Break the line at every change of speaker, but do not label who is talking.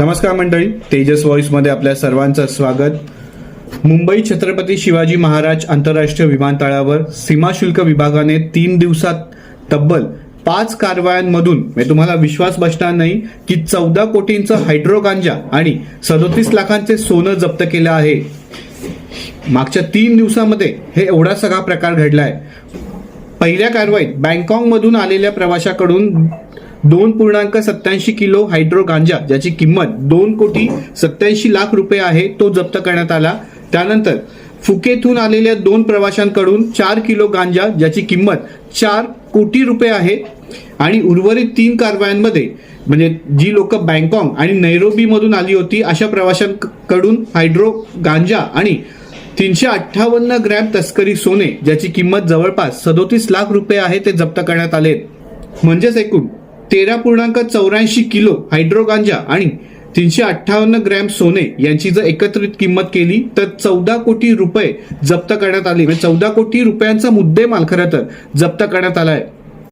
नमस्कार मंडळी तेजस व्हॉइसमध्ये आपल्या सर्वांचं स्वागत. मुंबई छत्रपती शिवाजी महाराज आंतरराष्ट्रीय विमानतळावर सीमाशुल्क विभागाने तीन दिवसात तब्बल पाच कारवायांमधून मी तुम्हाला विश्वास बसणार नाही की चौदा कोटींचं हायड्रो गांजा आणि सदोतीस लाखांचे सोनं जप्त केलं आहे. मागच्या तीन दिवसामध्ये हे एवढा सगळा प्रकार घडलाय. पहिल्या कारवाईत बँकॉकमधून आलेल्या प्रवाशाकडून दोन पूर्णांक सत्याऐंशी किलो हायड्रो गांजा ज्याची किंमत दोन कोटी सत्याऐंशी लाख रुपये आहे तो जप्त करण्यात आला. त्यानंतर फुकेतून आलेल्या दोन प्रवाशांकडून चार किलो गांजा ज्याची किंमत चार कोटी रुपये आहे आणि उर्वरित तीन कारवायांमध्ये म्हणजे जी लोक बँकॉक आणि नैरोबीमधून आली होती अशा प्रवाशांकडून हायड्रो गांजा आणि तीनशे अठ्ठावन्न ग्रॅम तस्करी सोने ज्याची किंमत जवळपास सदोतीस लाख रुपये आहे ते जप्त करण्यात आले म्हणजेच एकूण तेरा पूर्णांक चौऱ्याऐंशी किलो हायड्रो गांजा आणि तीनशे अठ्ठावन्न ग्रॅम सोने यांची जर एकत्रित किंमत केली तर चौदा कोटी रुपये जप्त करण्यात आले. म्हणजे चौदा कोटी रुपयांचा मुद्देमाल खरं तर जप्त करण्यात आलाय